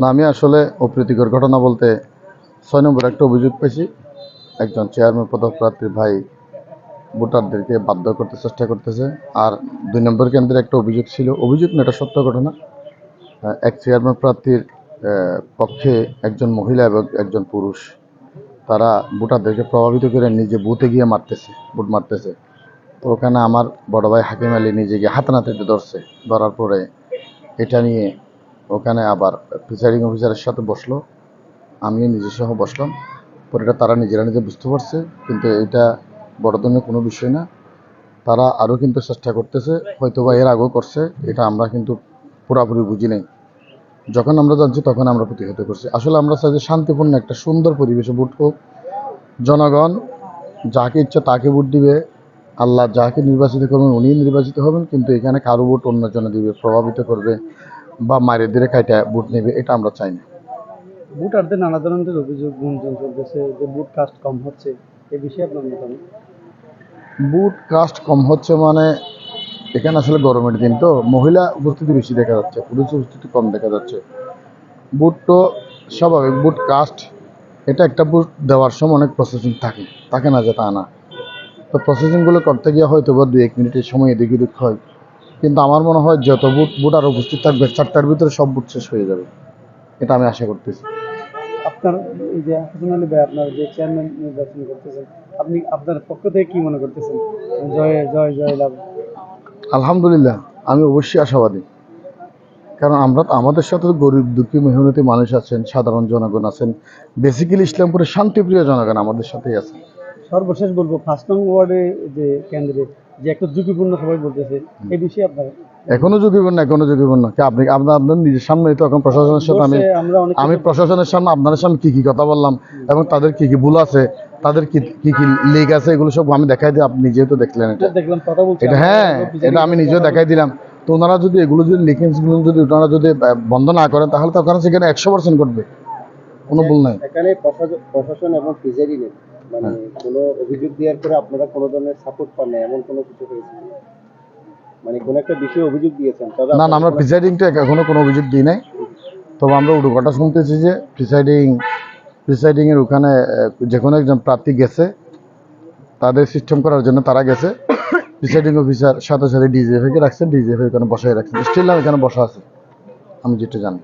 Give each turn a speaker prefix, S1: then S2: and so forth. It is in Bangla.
S1: না, আমি আসলে অপ্রীতিকর ঘটনা বলতে ছয় নম্বর একটা অভিযোগ পেয়েছি। একজন চেয়ারম্যান পদপ্রার্থীর ভাই ভোটারদেরকে বাধ্য করতে চেষ্টা করতেছে। আর দুই নম্বর কেন্দ্রে একটা অভিযোগ ছিল। অভিযোগ না, এটা সত্য ঘটনা। এক চেয়ারম্যান প্রার্থীর পক্ষে একজন মহিলা এবং একজন পুরুষ, তারা ভোটারদেরকে প্রভাবিত করে নিজে বুথে গিয়ে মারতেছে, ভোট মারতেছে। তো ওখানে আমার বড় ভাই হাকিম আলী নিজে গিয়ে হাতে নাতে ধরছে, ধরার পরে এটা নিয়ে ওখানে আবার প্রিসাইডিং অফিসারের সাথে বসল। আমিও নিজে সহ বসলাম। পরে এটা তারা নিজেরা নিজে বুঝতে পারছে, কিন্তু এটা বড় ধরনের কোনো বিষয় না। তারা আরও কিন্তু চেষ্টা করতেছে হয়তো বা এর আগেও করছে, এটা আমরা কিন্তু পুরাপুরি বুঝি নাই। যখন আমরা জানছি, তখন আমরা প্রতিহত করছি। আসলে আমরা চাই যে শান্তিপূর্ণ একটা সুন্দর পরিবেশে ভোট হোক জনগণ যাকে ইচ্ছা তাকে ভোট দিবে। আল্লাহ যাকে নির্বাচিত করবেন উনি নির্বাচিত হবেন, কিন্তু এখানে কারও ভোট অন্যজনে দিবে, প্রভাবিত করবে। বা মায়ের দিকে কাইটা ভোট নেবে এটা আমরা চাই না।
S2: ভোটারদের নানা ধরনের অভিযোগ গুঞ্জন চলতেছে যে ভোট কাস্ট কম হচ্ছে এই বিষয়ে আপনার মতামত?
S1: বুট কাস্ট কম হচ্ছে মানে এখানে আসলে গরমের দিন তো মহিলা উপস্থিতি বেশি দেখা যাচ্ছে পুরুষ উপস্থিতি কম দেখা যাচ্ছে। বুট তো স্বাভাবিক বুট কাস্ট এটা একটা বুট দেওয়ার সময় অনেক প্রসেসিং থাকে থাকে না যে তা না। তো প্রসেসিংগুলো করতে গিয়ে হয়তো বা দু এক মিনিটের সময় এদিক ওদিক হয়। কিন্তু আমার মনে হয় যত বুট বুট আর উপস্থিত থাকবে চারটার ভিতরে সব বুট শেষ হয়ে যাবে। এটা আমি আশা করতেছি।
S2: আপনার এই যে হাসান আলী ভাই আপনার যে চেয়ারম্যান নির্বাচন করতেছেন আপনি আপনার পক্ষ থেকে কি মনে করতেছেন? জয় জয় জয় লাভ।
S1: আলহামদুলিল্লাহ আমি অবশ্যই আশাবাদী। কারণ আমরা আমাদের সাথে গরিব দুঃখী মেহনতি মানুষ আছেন সাধারণ জনগণ আছেন। বেসিক্যালি ইসলামপুরের শান্তিপ্রিয় জনগণ আমাদের সাথেই আছে
S2: সর্বশেষ বলব ফার্স্ট নং ওয়ার্ডে যে কেন্দ্রে যে একটা ঝুঁকিপূর্ণ সবাই বলতেছে এই বিষয়ে আপনার
S1: এখনও ঝুঁকিপূর্ণ এখনও ঝুঁকিপূর্ণ। আপনি আপনার আপনার নিজের সামনে তো এখন প্রশাসনের সাথে আমি আমি প্রশাসনের সামনে আপনাদের সামনে কি কি কথা বললাম এবং তাদের কি কি ভুল আছে তাদের কি কি কি লিগ আছে এগুলো সব আমি দেখাই দিই আপনি যেহেতু তো দেখলেন এটা।
S2: দেখলাম কথা বলছে
S1: এটা হ্যাঁ এটা আমি নিজেও দেখাই দিলাম। তো ওনারা যদি এগুলো যদি লিখেন্সগুলো যদি ওনারা যদি বন্ধ না করেন তাহলে তো ওখানে সেখানে একশো পার্সেন্ট করবে কোনো ভুল নাই।
S3: এখানে প্রশাসন এবং প্রিজাইডিং মানে কোনো অভিযোগ দেওয়ার পরে আপনারা কোনো ধরনের সাপোর্ট পান না এমন কোনো কিছু হয়েছে? মানে কোনো একটা বিষয়ে অভিযোগ দিয়েছেন? তবে
S1: না না আমরা প্রিসাইডিংটা এখনও কোনো অভিযোগ দিই নাই। তবে আমরা উডুকটা শুনতেছি যে প্রিসাইডিং প্রিসাইডিংয়ের ওখানে যে কোনো একজন প্রার্থী গেছে তাদের সিস্টেম করার জন্য তারা গেছে। প্রিসাইডিং অফিসার সাথে সাথে ডিজিএফকে রাখছেন ডিজিএফ এখানে বসায় রাখছেন স্টিল এখানে বসা আছে। আমি যেটা জানি।